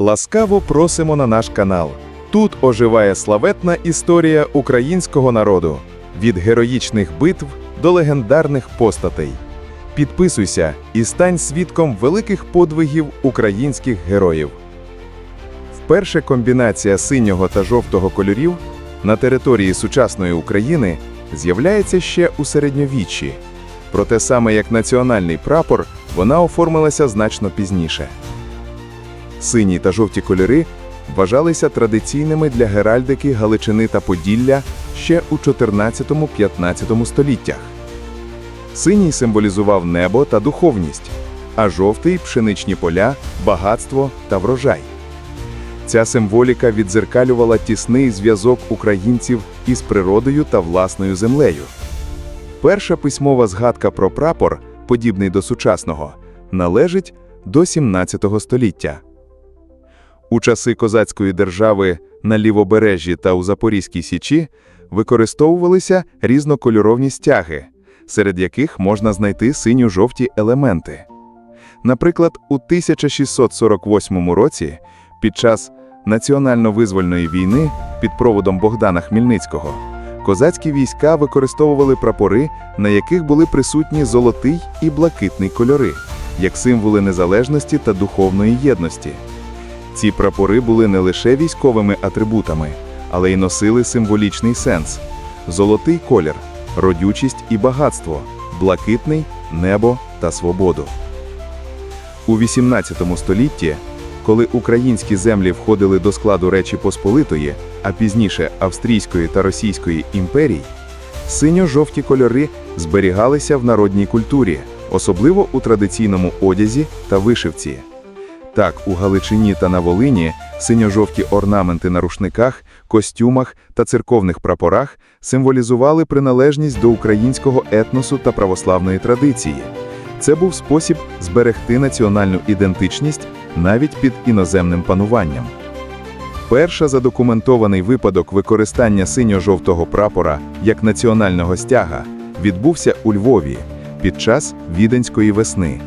Ласкаво просимо на наш канал. Тут оживає славетна історія українського народу від героїчних битв до легендарних постатей. Підписуйся і стань свідком великих подвигів українських героїв. Вперше комбінація синього та жовтого кольорів на території сучасної України з'являється ще у середньовіччі. Проте саме як національний прапор вона оформилася значно пізніше. Сині та жовті кольори вважалися традиційними для геральдики Галичини та Поділля ще у 14-15 століттях. Синій символізував небо та духовність, а жовтий пшеничні поля, багатство та врожай. Ця символіка відзеркалювала тісний зв'язок українців із природою та власною землею. Перша письмова згадка про прапор, подібний до сучасного, належить до 17 століття. У часи козацької держави на лівобережжі та у Запорізькій Січі використовувалися різнокольоровні стяги, серед яких можна знайти синьо-жовті елементи. Наприклад, у 1648 році під час національно-визвольної війни під проводом Богдана Хмельницького козацькі війська використовували прапори, на яких були присутні золотий і блакитний кольори, як символи незалежності та духовної єдності. Ці прапори були не лише військовими атрибутами, але й носили символічний сенс: золотий колір, родючість і багатство, блакитний небо та свободу. У XVIII столітті, коли українські землі входили до складу Речі Посполитої, а пізніше Австрійської та Російської імперій, синьо-жовті кольори зберігалися в народній культурі, особливо у традиційному одязі та вишивці. Так, у Галичині та на Волині синьо-жовті орнаменти на рушниках, костюмах та церковних прапорах символізували приналежність до українського етносу та православної традиції. Це був спосіб зберегти національну ідентичність навіть під іноземним пануванням. Перша задокументований випадок використання синьо-жовтого прапора як національного стяга відбувся у Львові під час Віденської весни.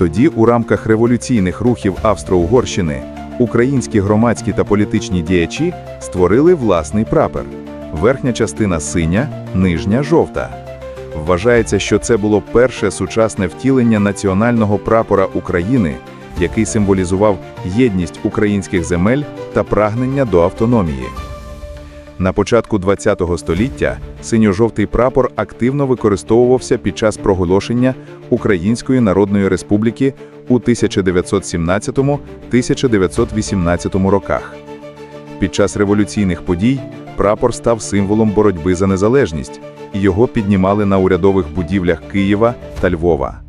Тоді, у рамках революційних рухів Австро-Угорщини, українські громадські та політичні діячі створили власний прапор. Верхня частина синя, нижня жовта. Вважається, що це було перше сучасне втілення національного прапора України, який символізував єдність українських земель та прагнення до автономії. На початку ХХ століття синьо-жовтий прапор активно використовувався під час проголошення Української Народної Республіки у 1917-1918 роках. Під час революційних подій прапор став символом боротьби за незалежність, і його піднімали на урядових будівлях Києва та Львова.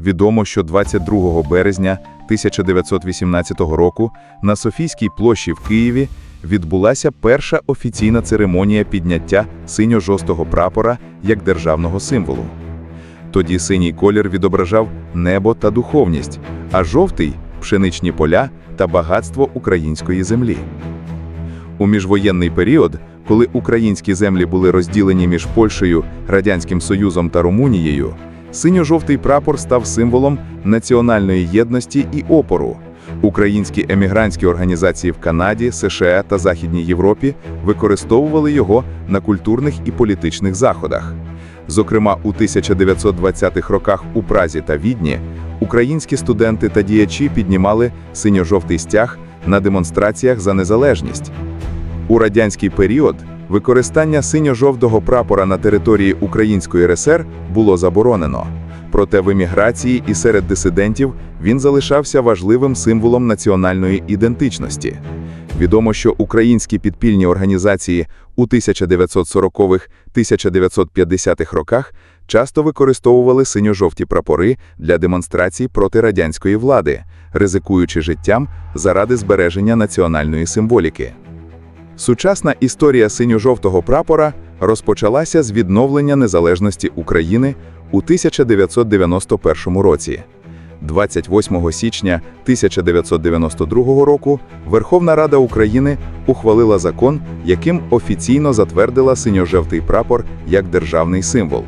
Відомо, що 22 березня 1918 року на Софійській площі в Києві відбулася перша офіційна церемонія підняття синьо-жовтого прапора як державного символу. Тоді синій колір відображав небо та духовність, а жовтий пшеничні поля та багатство української землі. У міжвоєнний період, коли українські землі були розділені між Польщею, Радянським Союзом та Румунією, синьо-жовтий прапор став символом національної єдності і опору. Українські емігрантські організації в Канаді, США та Західній Європі використовували його на культурних і політичних заходах. Зокрема, у 1920-х роках у Празі та Відні українські студенти та діячі піднімали синьо-жовтий стяг на демонстраціях за незалежність. У радянський період використання синьо-жовтого прапора на території Української РСР було заборонено. Проте в еміграції і серед дисидентів він залишався важливим символом національної ідентичності. Відомо, що українські підпільні організації у 1940-1950-х роках часто використовували синьо-жовті прапори для демонстрацій проти радянської влади, ризикуючи життям заради збереження національної символіки. Сучасна історія синьо-жовтого прапора розпочалася з відновлення незалежності України у 1991 році. 28 січня 1992 року Верховна Рада України ухвалила закон, яким офіційно затвердила синьо-жовтий прапор як державний символ.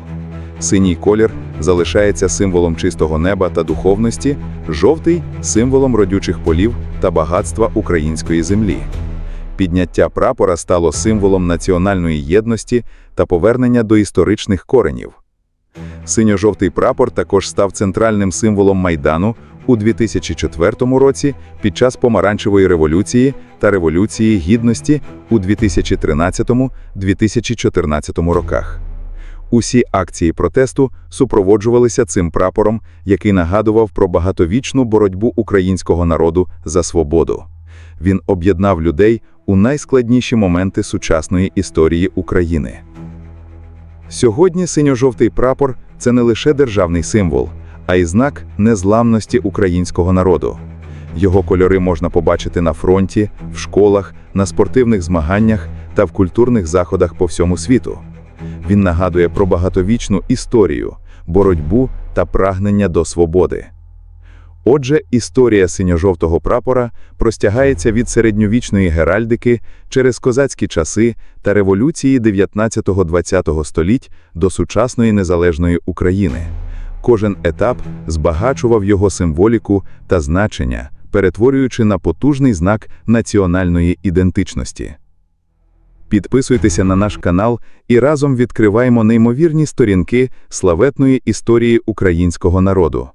Синій колір залишається символом чистого неба та духовності, жовтий символом родючих полів та багатства української землі. Підняття прапора стало символом національної єдності та повернення до історичних коренів. Синьо-жовтий прапор також став центральним символом Майдану у 2004 році під час помаранчевої революції та революції гідності у 2013-2014 роках. Усі акції протесту супроводжувалися цим прапором, який нагадував про багатовічну боротьбу українського народу за свободу. Він об'єднав людей у найскладніші моменти сучасної історії України. Сьогодні синьо-жовтий прапор це не лише державний символ, а й знак незламності українського народу. Його кольори можна побачити на фронті, в школах, на спортивних змаганнях та в культурних заходах по всьому світу. Він нагадує про багатовічну історію, боротьбу та прагнення до свободи. Отже, історія синьо-жовтого прапора простягається від середньовічної геральдики через козацькі часи та революції 19-20 століть до сучасної незалежної України. Кожен етап збагачував його символіку та значення, перетворюючи на потужний знак національної ідентичності. Підписуйтеся на наш канал і разом відкриваємо неймовірні сторінки славетної історії українського народу.